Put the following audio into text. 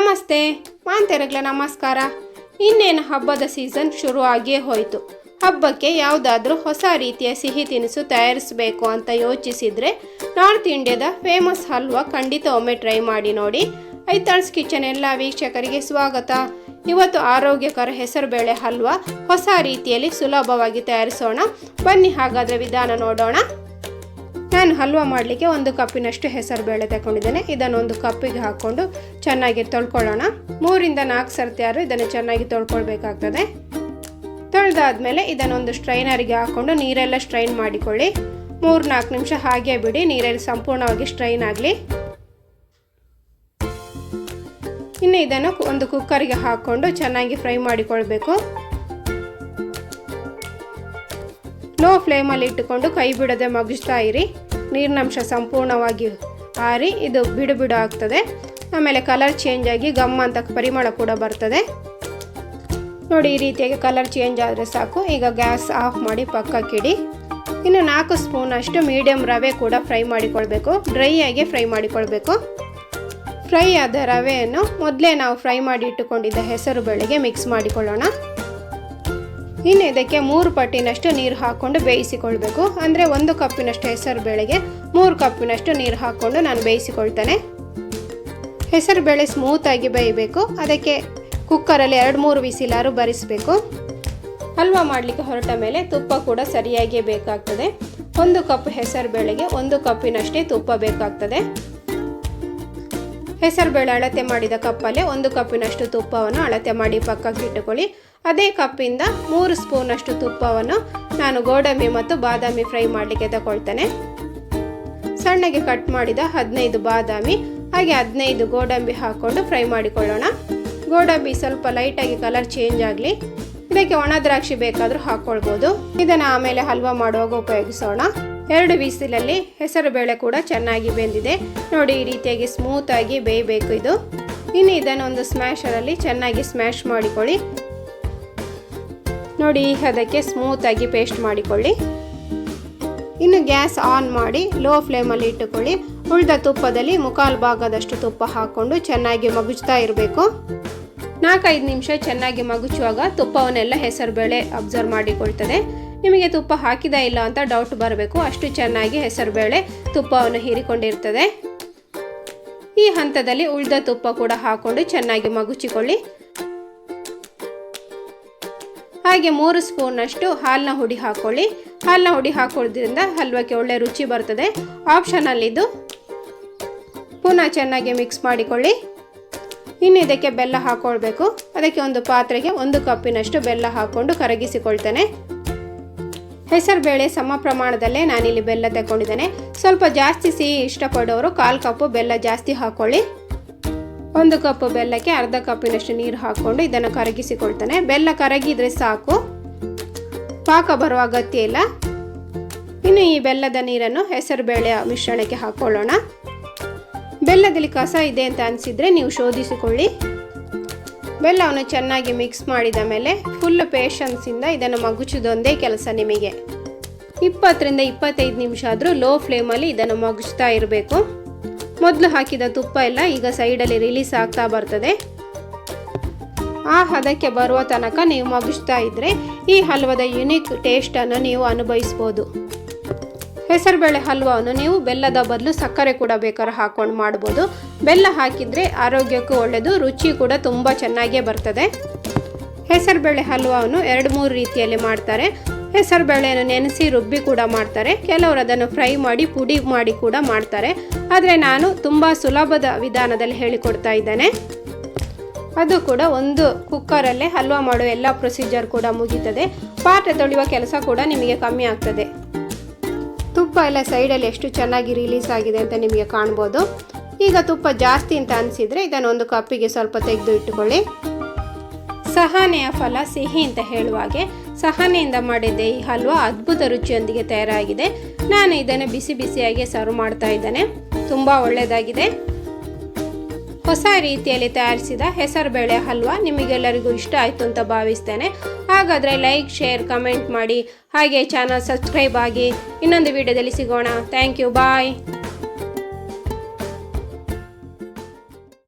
ನಮಸ್ತೆ. ಮಾಂತೆರಗ್ಲ ನಮಸ್ಕಾರ. ಇನ್ನೇನು ಹಬ್ಬದ ಸೀಸನ್ ಶುರು ಆಗಿಯೇ ಹೋಯಿತು. ಹಬ್ಬಕ್ಕೆ ಯಾವುದಾದ್ರೂ ಹೊಸ ರೀತಿಯ ಸಿಹಿ ತಿನಿಸು ತಯಾರಿಸಬೇಕು ಅಂತ ಯೋಚಿಸಿದರೆ ನಾರ್ತ್ ಇಂಡಿಯಾದ ಫೇಮಸ್ ಹಲ್ವಾ ಖಂಡಿತ ಒಮ್ಮೆ ಟ್ರೈ ಮಾಡಿ ನೋಡಿ. ಐತಾಳ್ಸ್ ಕಿಚನ್ ಎಲ್ಲ ವೀಕ್ಷಕರಿಗೆ ಸ್ವಾಗತ. ಇವತ್ತು ಆರೋಗ್ಯಕರ ಹೆಸರುಬೇಳೆ ಹಲ್ವಾ ಹೊಸ ರೀತಿಯಲ್ಲಿ ಸುಲಭವಾಗಿ ತಯಾರಿಸೋಣ. ಬನ್ನಿ ಹಾಗಾದರೆ ವಿಧಾನ ನೋಡೋಣ. ನಾನು ಹಲ್ವಾ ಮಾಡಲಿಕ್ಕೆ ಒಂದು ಕಪ್ಪಿನಷ್ಟು ಹೆಸರು ಬೇಳೆ ತಗೊಂಡಿದ್ದೇನೆ. ಇದನ್ನು ಒಂದು ಕಪ್ಪಿಗೆ ಹಾಕ್ಕೊಂಡು ಚೆನ್ನಾಗಿ ತೊಳ್ಕೊಳ್ಳೋಣ. ಮೂರಿಂದ ನಾಲ್ಕು ಸರ್ತಿ ಆದರೂ ಇದನ್ನು ಚೆನ್ನಾಗಿ ತೊಳ್ಕೊಳ್ಬೇಕಾಗ್ತದೆ. ತೊಳೆದಾದ್ಮೇಲೆ ಇದನ್ನೊಂದು ಸ್ಟ್ರೈನರಿಗೆ ಹಾಕ್ಕೊಂಡು ನೀರೆಲ್ಲ ಸ್ಟ್ರೈನ್ ಮಾಡಿಕೊಳ್ಳಿ. ಮೂರು ನಾಲ್ಕು ನಿಮಿಷ ಹಾಗೆ ಬಿಡಿ, ನೀರಲ್ಲಿ ಸಂಪೂರ್ಣವಾಗಿ ಸ್ಟ್ರೈನ್ ಆಗಲಿ. ಇನ್ನು ಇದನ್ನು ಒಂದು ಕುಕ್ಕರಿಗೆ ಹಾಕ್ಕೊಂಡು ಚೆನ್ನಾಗಿ ಫ್ರೈ ಮಾಡಿಕೊಳ್ಬೇಕು. ಲೋ ಫ್ಲೇಮಲ್ಲಿ ಇಟ್ಟುಕೊಂಡು ಕೈ ಬಿಡದೆ ಮಗಿಸ್ತಾ ಇರಿ. ನೀರಿನಂಶ ಸಂಪೂರ್ಣವಾಗಿ ಆರಿ, ಇದು ಬಿಡು ಬಿಡು ಆಗ್ತದೆ. ಆಮೇಲೆ ಕಲರ್ ಚೇಂಜ್ ಆಗಿ ಗಮ್ ಅಂತ ಪರಿಮಳ ಕೂಡ ಬರ್ತದೆ. ನೋಡಿ, ಈ ರೀತಿಯಾಗಿ ಕಲರ್ ಚೇಂಜ್ ಆದರೆ ಸಾಕು. ಈಗ ಗ್ಯಾಸ್ ಆಫ್ ಮಾಡಿ ಪಕ್ಕಕ್ಕಿಡಿ ಇನ್ನು ನಾಲ್ಕು ಸ್ಪೂನ್ ಅಷ್ಟು ಮೀಡಿಯಮ್ ರವೆ ಕೂಡ ಫ್ರೈ ಮಾಡಿಕೊಳ್ಬೇಕು. ಡ್ರೈ ಆಗಿ ಫ್ರೈ ಮಾಡಿಕೊಳ್ಬೇಕು. ಫ್ರೈ ಆದ ರವೆಯನ್ನು ಮೊದಲೇ ನಾವು ಫ್ರೈ ಮಾಡಿ ಇಟ್ಟುಕೊಂಡಿದ್ದ ಹೆಸರು ಬೇಳೆಗೆ ಮಿಕ್ಸ್ ಮಾಡಿಕೊಳ್ಳೋಣ. ಇನ್ನು ಇದಕ್ಕೆ ಮೂರು ಪಟ್ಟಿನಷ್ಟು ನೀರು ಹಾಕ್ಕೊಂಡು ಬೇಯಿಸಿಕೊಳ್ಬೇಕು. ಅಂದರೆ ಒಂದು ಕಪ್ಪಿನಷ್ಟು ಹೆಸರು ಬೇಳೆಗೆ, ಮೂರು ಕಪ್ಪಿನಷ್ಟು ನೀರು ಹಾಕ್ಕೊಂಡು ನಾನು ಬೇಯಿಸಿಕೊಳ್ತೇನೆ. ಹೆಸರು ಬೇಳೆ ಸ್ಮೂತಾಗಿ ಬೇಯಬೇಕು. ಅದಕ್ಕೆ ಕುಕ್ಕರಲ್ಲಿ ಎರಡು ಮೂರು ವಿಸಿಲಾರು ಬರಿಸಬೇಕು. ಹಲ್ವಾ ಮಾಡಲಿಕ್ಕೆ ಹೊರಟ ಮೇಲೆ ತುಪ್ಪ ಕೂಡ ಸರಿಯಾಗಿ ಬೇಕಾಗ್ತದೆ. ಒಂದು ಕಪ್ ಹೆಸರು ಬೇಳೆಗೆ, ಒಂದು ಕಪ್ಪಿನಷ್ಟೇ ತುಪ್ಪ ಬೇಕಾಗ್ತದೆ. ಹೆಸರು ಬೇಳೆ ಅಳತೆ ಮಾಡಿದ ಕಪ್ಪಲ್ಲೇ ಒಂದು ಕಪ್ಪಿನಷ್ಟು ತುಪ್ಪವನ್ನು ಅಳತೆ ಮಾಡಿ ಪಕ್ಕಕ್ಕೆ ಇಟ್ಟುಕೊಳ್ಳಿ. ಅದೇ ಕಪ್ಪಿಂದ ಮೂರು ಸ್ಪೂನಷ್ಟು ತುಪ್ಪವನ್ನು ನಾನು ಗೋಡಂಬಿ ಮತ್ತು ಬಾದಾಮಿ ಫ್ರೈ ಮಾಡಲಿಕ್ಕೆ ತಗೊಳ್ತೇನೆ. ಸಣ್ಣಗೆ ಕಟ್ ಮಾಡಿದ ಹದಿನೈದು ಬಾದಾಮಿ, ಹಾಗೆ ಹದಿನೈದು ಗೋಡಂಬಿ ಹಾಕ್ಕೊಂಡು ಫ್ರೈ ಮಾಡಿಕೊಳ್ಳೋಣ. ಗೋಡಂಬಿ ಸ್ವಲ್ಪ ಲೈಟಾಗಿ ಕಲರ್ ಚೇಂಜ್ ಆಗಲಿ. ಇದಕ್ಕೆ ಒಣ ದ್ರಾಕ್ಷಿ ಬೇಕಾದರೂ ಹಾಕ್ಕೊಳ್ಬೋದು. ಇದನ್ನು ಆಮೇಲೆ ಹಲ್ವಾ ಮಾಡುವಾಗ ಉಪಯೋಗಿಸೋಣ. ಎರಡು ಬಿಸಿಲಲ್ಲಿ ಹೆಸರು ಬೇಳೆ ಕೂಡ ಚೆನ್ನಾಗಿ ಬೆಂದಿದೆ. ನೋಡಿ, ಈ ರೀತಿಯಾಗಿ ಸ್ಮೂತಾಗಿ ಬೇಯಬೇಕು ಇದು. ಇನ್ನು ಇದನ್ನು ಒಂದು ಸ್ಮ್ಯಾಶರಲ್ಲಿ ಚೆನ್ನಾಗಿ ಸ್ಮ್ಯಾಶ್ ಮಾಡಿಕೊಳ್ಳಿ. ನೋಡಿ, ಅದಕ್ಕೆ ಸ್ಮೂತಾಗಿ ಪೇಸ್ಟ್ ಮಾಡಿಕೊಳ್ಳಿ. ಇನ್ನು ಗ್ಯಾಸ್ ಆನ್ ಮಾಡಿ ಲೋ ಫ್ಲೇಮಲ್ಲಿ ಇಟ್ಟುಕೊಳ್ಳಿ. ಉಳಿದ ತುಪ್ಪದಲ್ಲಿ ಮುಕಾಲು ಭಾಗದಷ್ಟು ತುಪ್ಪ ಹಾಕ್ಕೊಂಡು ಚೆನ್ನಾಗಿ ಮಗುಚ್ತಾ ಇರಬೇಕು. ನಾಲ್ಕೈದು ನಿಮಿಷ ಚೆನ್ನಾಗಿ ಮಗುಚುವಾಗ ತುಪ್ಪವನ್ನೆಲ್ಲ ಹೆಸರುಬೇಳೆ ಅಬ್ಸರ್ವ್ ಮಾಡಿಕೊಳ್ತದೆ. ನಿಮಗೆ ತುಪ್ಪ ಹಾಕಿದ ಇಲ್ಲ ಅಂತ ಡೌಟ್ ಬರಬೇಕು. ಅಷ್ಟು ಚೆನ್ನಾಗಿ ಹೆಸರುಬೇಳೆ ತುಪ್ಪವನ್ನು ಹೀರಿಕೊಂಡಿರ್ತದೆ. ಈ ಹಂತದಲ್ಲಿ ಉಳಿದ ತುಪ್ಪ ಕೂಡ ಹಾಕ್ಕೊಂಡು ಚೆನ್ನಾಗಿ ಮಗುಚಿಕೊಳ್ಳಿ. ಹಾಗೆ ಮೂರು ಸ್ಪೂನಷ್ಟು ಹಾಲಿನ ಹುಡಿ ಹಾಕೊಳ್ಳಿ. ಹಾಲಿನ ಹುಡಿ ಹಾಕೊಳ್ಳೋದ್ರಿಂದ ಹಲ್ವಕ್ಕೆ ಒಳ್ಳೆ ರುಚಿ ಬರ್ತದೆ. ಆಪ್ಷನಲ್ಲಿದ್ದು ಪುನಃ ಚೆನ್ನಾಗಿ ಮಿಕ್ಸ್ ಮಾಡಿಕೊಳ್ಳಿ. ಇನ್ನು ಇದಕ್ಕೆ ಬೆಲ್ಲ ಹಾಕೊಳ್ಬೇಕು. ಅದಕ್ಕೆ ಒಂದು ಪಾತ್ರೆಗೆ ಒಂದು ಕಪ್ಪಿನಷ್ಟು ಬೆಲ್ಲ ಹಾಕ್ಕೊಂಡು ಕರಗಿಸಿಕೊಳ್ತೇನೆ. ಹೆಸರುಬೇಳೆ ಸಮ ಪ್ರಮಾಣದಲ್ಲೇ ನಾನಿಲ್ಲಿ ಬೆಲ್ಲ ತಗೊಂಡಿದ್ದೇನೆ ಸ್ವಲ್ಪ ಜಾಸ್ತಿ ಸಿಹಿ ಇಷ್ಟಪಡೋರು ಕಾಲು ಕಪ್ಪು ಬೆಲ್ಲ ಜಾಸ್ತಿ ಹಾಕ್ಕೊಳ್ಳಿ ಒಂದು ಕಪ್ ಬೆಲ್ಲಕ್ಕೆ ಅರ್ಧ ಕಪ್ಪಿನಷ್ಟು ನೀರು ಹಾಕ್ಕೊಂಡು ಇದನ್ನು ಕರಗಿಸಿಕೊಳ್ತಾನೆ. ಬೆಲ್ಲ ಕರಗಿದ್ರೆ ಸಾಕು. ಪಾಕ ಬರುವ ಅಗತ್ಯ ಇಲ್ಲ. ಇನ್ನು ಈ ಬೆಲ್ಲದ ನೀರನ್ನು ಹೆಸರುಬೇಳೆಯ ಮಿಶ್ರಣಕ್ಕೆ ಹಾಕ್ಕೊಳ್ಳೋಣ ಬೆಲ್ಲದಲ್ಲಿ ಕಸ ಇದೆ ಅಂತ ಅನಿಸಿದರೆ ನೀವು ಶೋಧಿಸಿಕೊಳ್ಳಿ. ಬೆಲ್ಲವನ್ನು ಚೆನ್ನಾಗಿ ಮಿಕ್ಸ್ ಮಾಡಿದ ಮೇಲೆ ಫುಲ್ ಪೇಷನ್ಸಿಂದ ಇದನ್ನು ಮಗುಚೋದೊಂದೇ ಕೆಲಸ ನಿಮಗೆ. ಇಪ್ಪತ್ತರಿಂದ ಇಪ್ಪತ್ತೈದು ನಿಮಿಷ ಆದರೂ ಲೋ ಫ್ಲೇಮಲ್ಲಿ ಇದನ್ನು ಮಗುಚ್ತಾ ಇರಬೇಕು. ಮೊದಲು ಹಾಕಿದ ತುಪ್ಪ ಎಲ್ಲ ಈಗ ಸೈಡಲ್ಲಿ ರಿಲೀಸ್ ಆಗ್ತಾ ಬರ್ತದೆ. ಆ ಹದಕ್ಕೆ ಬರುವ ತನಕ ನೀವು ಮಗಿಸ್ತಾ ಇದ್ದರೆ ಈ ಹಲ್ವದ ಯುನಿಕ್ ಟೇಸ್ಟನ್ನು ನೀವು ಅನುಭವಿಸ್ಬೋದು. ಹೆಸರುಬೇಳೆ ಹಲ್ವವನ್ನು ನೀವು ಬೆಲ್ಲದ ಬದಲು ಸಕ್ಕರೆ ಕೂಡ ಬೇಕಾದ್ರೆ ಹಾಕ್ಕೊಂಡು ಮಾಡ್ಬೋದು. ಬೆಲ್ಲ ಹಾಕಿದರೆ ಆರೋಗ್ಯಕ್ಕೂ ಒಳ್ಳೆಯದು ರುಚಿ ಕೂಡ ತುಂಬ ಚೆನ್ನಾಗೇ ಬರ್ತದೆ. ಹೆಸರುಬೇಳೆ ಹಲ್ವವನ್ನು ಎರಡು ಮೂರು ರೀತಿಯಲ್ಲಿ ಮಾಡ್ತಾರೆ. ಹೆಸರುಬೇಳೆಯನ್ನು ನೆನೆಸಿ ರುಬ್ಬಿ ಕೂಡ ಮಾಡ್ತಾರೆ. ಕೆಲವರು ಅದನ್ನು ಫ್ರೈ ಮಾಡಿ ಪುಡಿ ಮಾಡಿ ಕೂಡ ಮಾಡ್ತಾರೆ. ಆದರೆ ನಾನು ತುಂಬ ಸುಲಭದ ವಿಧಾನದಲ್ಲಿ ಹೇಳಿಕೊಡ್ತಾ ಇದ್ದೇನೆ. ಅದು ಕೂಡ ಒಂದು ಕುಕ್ಕರಲ್ಲೇ ಹಲ್ವಾ ಮಾಡುವ ಎಲ್ಲ ಪ್ರೊಸೀಜರ್ ಕೂಡ ಮುಗೀತದೆ. ಪಾತ್ರೆ ತೊಳೆಯುವ ಕೆಲಸ ಕೂಡ ನಿಮಗೆ ಕಮ್ಮಿ ಆಗ್ತದೆ. ತುಪ್ಪ ಎಲ್ಲ ಸೈಡಲ್ಲಿ ಎಷ್ಟು ಚೆನ್ನಾಗಿ ರಿಲೀಸ್ ಆಗಿದೆ ಅಂತ ನಿಮಗೆ ಕಾಣ್ಬೋದು. ಈಗ ತುಪ್ಪ ಜಾಸ್ತಿ ಅಂತ ಅನಿಸಿದರೆ ಇದನ್ನು ಒಂದು ಕಪ್ಪಿಗೆ ಸ್ವಲ್ಪ ತೆಗೆದು ಇಟ್ಟುಕೊಳ್ಳಿ. ಸಹನೆಯ ಫಲ ಸಿಹಿ ಅಂತ ಹೇಳುವಾಗೆ ಸಹನೆಯಿಂದ ಮಾಡಿದ್ದೆ ಈ ಹಲ್ವಾ ಅದ್ಭುತ ರುಚಿಯೊಂದಿಗೆ ತಯಾರಾಗಿದೆ. ನಾನು ಇದನ್ನು ಬಿಸಿ ಬಿಸಿಯಾಗಿ ಸರ್ವ್ ಮಾಡ್ತಾ ಇದ್ದೇನೆ. ತುಂಬ ಒಳ್ಳೆಯದಾಗಿದೆ. ಹೊಸ ರೀತಿಯಲ್ಲಿ ತಯಾರಿಸಿದ ಹೆಸರುಬೇಳೆ ಹಲ್ವಾ ನಿಮಗೆಲ್ಲರಿಗೂ ಇಷ್ಟ ಆಯಿತು ಅಂತ ಭಾವಿಸ್ತೇನೆ. ಹಾಗಾದರೆ ಲೈಕ್, ಶೇರ್, ಕಮೆಂಟ್ ಮಾಡಿ. ಹಾಗೆ ಚಾನಲ್ ಸಬ್ಸ್ಕ್ರೈಬ್ ಆಗಿ ಇನ್ನೊಂದು ವಿಡಿಯೋದಲ್ಲಿ ಸಿಗೋಣ. Thank you, bye.